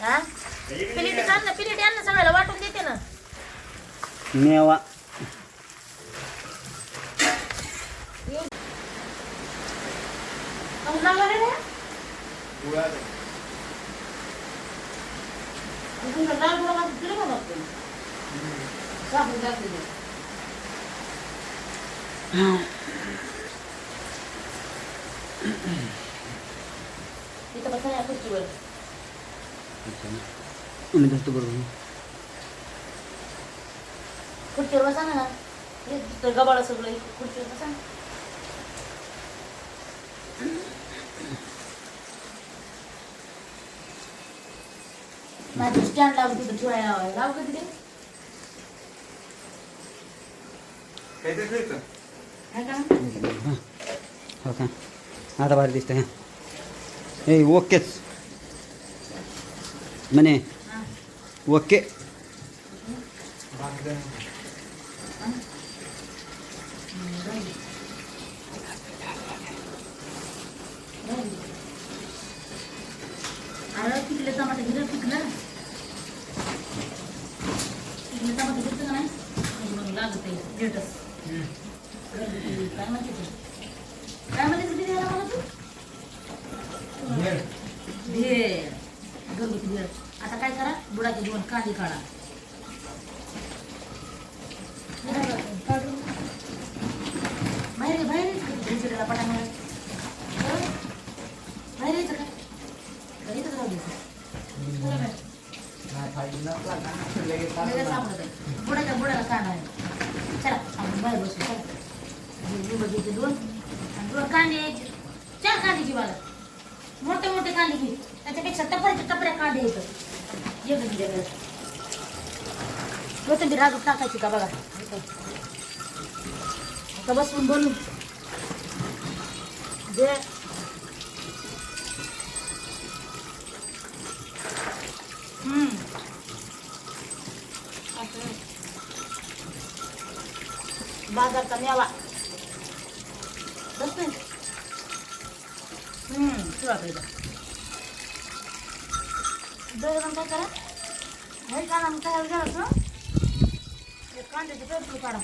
हा पिलेटी आण ना पिलेटी आण ना सगळ्याला वाटून देते ना मेवा पाऊस लागला रे रे? तुझं लाल बुडा माझं तुला का बघते? साबण टाकते ते. इथं बसा या खुर्चीवर. मी धरतो बरोबर खुर्चीवर बसा ना. हे तर गबाळ सगळं इकडं खुर्चीवर बसा. ना. माझी स्टँड तिथं ठेवायला लाव का तिथे. आहे का? हो. का? आता भारी दिसतंय हे. ओकेच म्हणे हा. ओके अरे पिकले टमाटे घेतलं पिकलं पिकले टमाटे घेतलं का नाही मग लागत आहे लेटस काय म्हणते ते काय म्हणते ते द्यायला मला तू भेळ घरगुती भेळ आता काय करा दोन कांदे काढा. बाहेर बाहेर पटांगण. बाहेर यायचं का? घरी तर द्यायचं. बुडाला कांदा आहे चला आपण बाहेर बसू. चला. घ्यायचे दोन. आणि दोन कांदे. यायचे चार कांद्याची बाला मोठे मोठे कांदे घे. त्याच्यापेक्षा टपऱ्याच्या टपऱ्या कांदे येतं ये घरी जरा. कोथिंबीर अजून टाकायची का बघा आता बसून बनू जे हम्म मग काय करा? हे काढा मग काय झालं ना हे कांद्याचे पेरू काढा.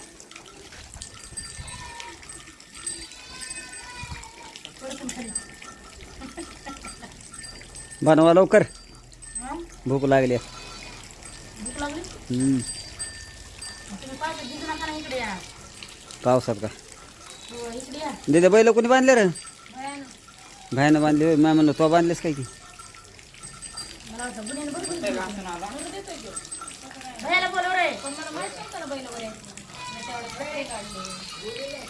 बनवा लवकर. हा? भूक लागली. भूक लागली? पावसात का? हो दिदे बैल कोणी बांधले रे? भयान. बांधले. मी म्हणलं तो बांधलेस काय की? गुन्ह्याने. भैयाला बोलव रे पण मला माहीत नव्हतं ना बैल वगैरे मी तेवढं बैल काढले.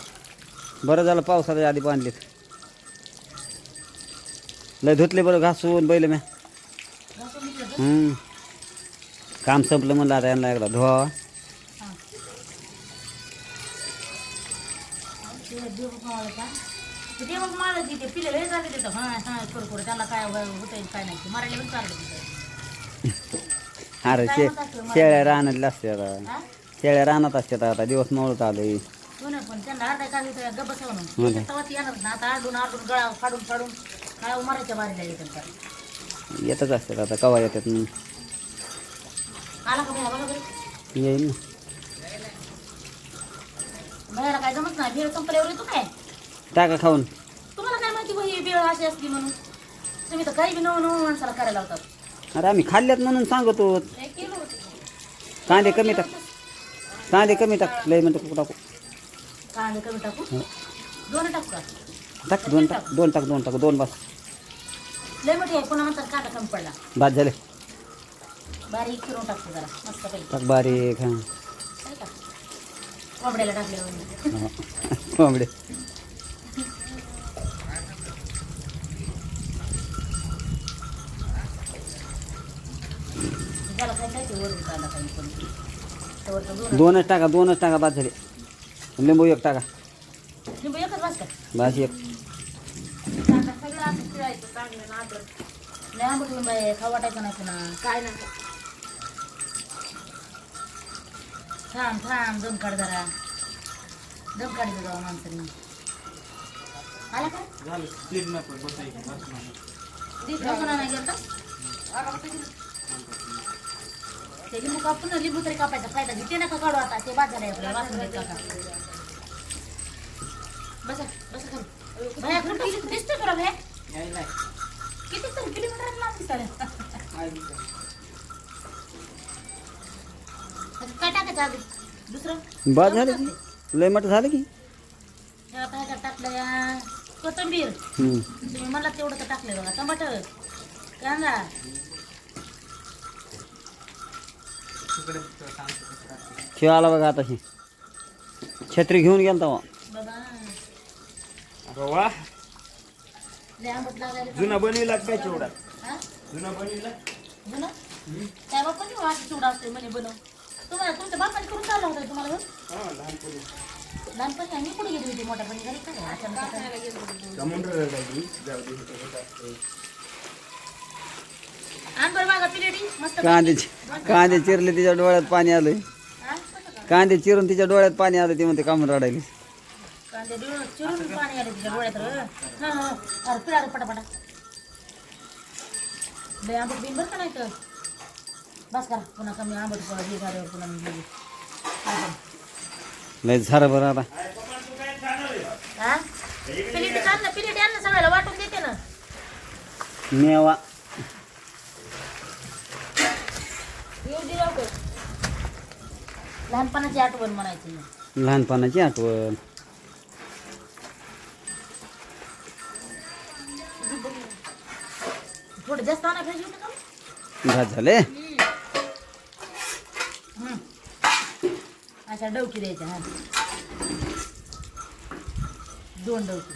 बरं झालं पावसाच्या आधी बांधलेत लय धुतले बरं घासून बैल म्या? हम्म. काम संपलं म्हणलं आता यांना एकदा धुवा हा. ते देवबाप मावळं का? ते देवबाप मावळं की ते पिले लय झाले तिथं. हा, हा, करू, करू. त्याला काय होतंय काय नाही ते मरायला पण चाललं तिथं. अरे शे? शेळ्या रानातल्या असते आता? शेळ्या रानात असतात आता दिवस मावळत आलोय हो ना, पण त्यांना अर्धा काय होतं गप्प बसावं हो म्हणून. ना. त्याच्या तवाच येणार ना. आता आडून आडून गळा फाडून फाडून काय मरायच्या बारीला येतात. येतच असतात आता कवा येतात म्हणून आला का भैया बघा बरं येईल ना भैयाला काय जमत नाही भेळ संपल्यावर येतो काय टाका खाऊन तुम्हाला काय माहिती भाई अशी असती म्हणून तुम्ही तर काही बी नवं नवं माणसाला करायला लावतात अरे आम्ही खाल्ल्यात म्हणून सांगतो? कांदे कमी टाक. कांदे कमी टाक. लय म्हणतो टाकू? कांदे कमी टाकू. दोन टाकू दोन टाक दोन टाक दोन टाक दोन बस. लय मोठी आहे पुन्हा म्हणतात कांदा कमी पडला. बाद झाले. बारीक फिरून टाकतो जरा मस्त टाक बारीक हां. कोंबड्याला हा. कोंबडे ज्याला काय काय ते वरून कांदा तर दोन दोनच टाका दोनच टाका बाद झाले. लिंबू एक टाका. लिंबू एकच वाजता बस एक. कांदा सगळं असं फिरायचं चांगलं ना अद्रक लय आंबट लिंबू आहे खाऊ वाटायचं नाही पुन्हा. काय नाही. थांब थांब दम काढ जरा. दम काढ जाऊ माणसाने. आला का? दिसला नाही गेलं ते लिंबू कापून ना, लिंबू तरी कापायचा. फायदा घे ते नका काढू आता. ते बाद झालंय आपल्याला वाचून देत काका बसा बसा खाली. भया? दिसतोय भया किती तरी किलोमीटर लांब दिसताय. काय टाकायचं आधी? दुसरं? बाद झालं की. लय मोठं झालं की. काय काय टाकलं या कोथिंबीर. तुम्ही मला तेवढं तर टाकलंय बघा. टमाटर कांदा खेळ आला बघा आता ही. छत्री घेऊन गेला तेव्हा. जुना बनविला काय चिवडा? हा? जुना बनविला? जुनं? त्या बापाने वाट चिवडा असते म्हणे बनव. तुम्हाला तुमच्या बापाने करून चालला होता तुम्हाला बघ? हा लहानपणी. लहानपणी आम्ही कुठे गेली होती? मोठ्यापणी घरी काय अचानक काय? समुद्र जागी जाऊ दे इथं कसं असतं. आण बरं मागं पिलेटी मस्त कांदे कांदे चिरले तिच्या डोळ्यात पाणी आलं? कसं का? कांदे चिरून तिच्या डोळ्यात पाणी आलं ती म्हणते कामून रडायली. डोळ्यात चिरून पाणी आले लहानपणाची आठवण म्हणायची लहानपणाची आठवण. थोडं जास्त आणा पाहिजे होतं का भात झाले. अशा डवकी द्यायच्या हा. दोन डवकी.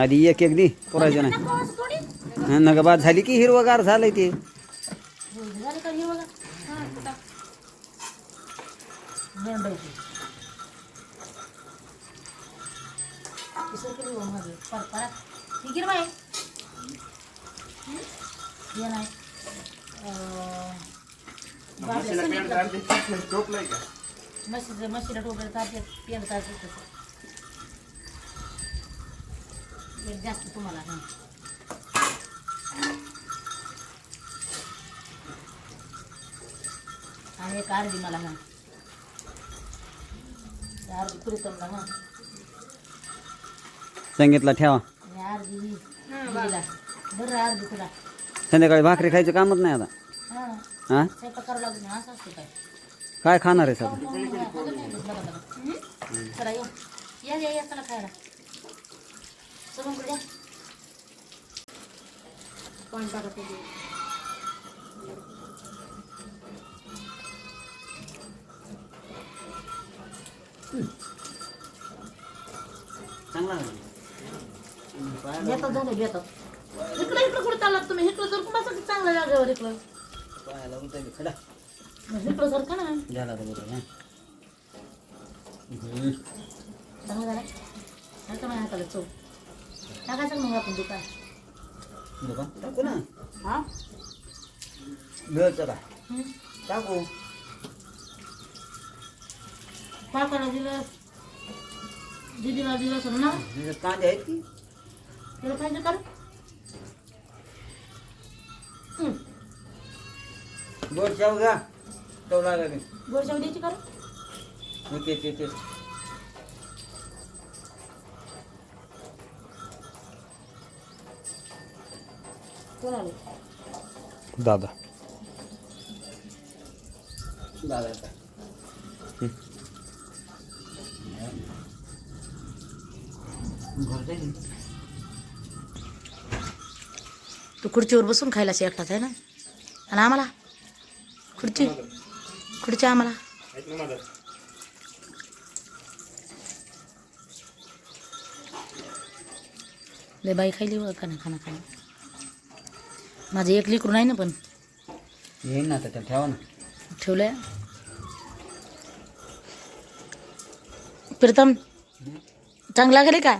आधी एक एक दी पुरायचं नाही. थोडी. हा, नका बाद झाली की हिरवगार झालंय ते. झाले का हे हो परत ठीक आहे हे नाही टोपलं चालते पेन एक जास्त तुम्हाला हां. आणि एक अर्धी मला हां. सांगितलं ठेवा. संध्याकाळी भाकरी खायचं कामच नाही आता. काय खाणार आहे सर चला ये या या या चला खायला सगळं द्या पाणी टाकत ते बेतात झालं बेतात इकडं इकडं कुठं चाललात तुम्ही? इकडं जर कुणासाठी चांगलं जागेवर इकडं? मग इकडं जर का ना. झाला आता हा. चांगलं झालं का माझ्या हाताला चव. टाकायचं मग आपण दुकान. दुकान? टाकू ना. हा? चला हं? टाकू. काकाला दिलं. दिलं असेल ना. त्याच्यात कांदे आहेत की तुला पाहिजे. गोड शाव घ्या. तो लागेल गोड शेव द्यायची का रे? ते? दादा. दादा तू खुर्चीवर बसून खायला एकटाच आहे ना? आणि आम्हाला? खुर्ची? खुर्ची आम्हाला? लय बाई खायली बघ खाना खाना खाना माझं एक लिकरू नाही ना पण. येईन ना आता ठेवा ना. ठेवलंय? प्रीतम? चांगला घरी काय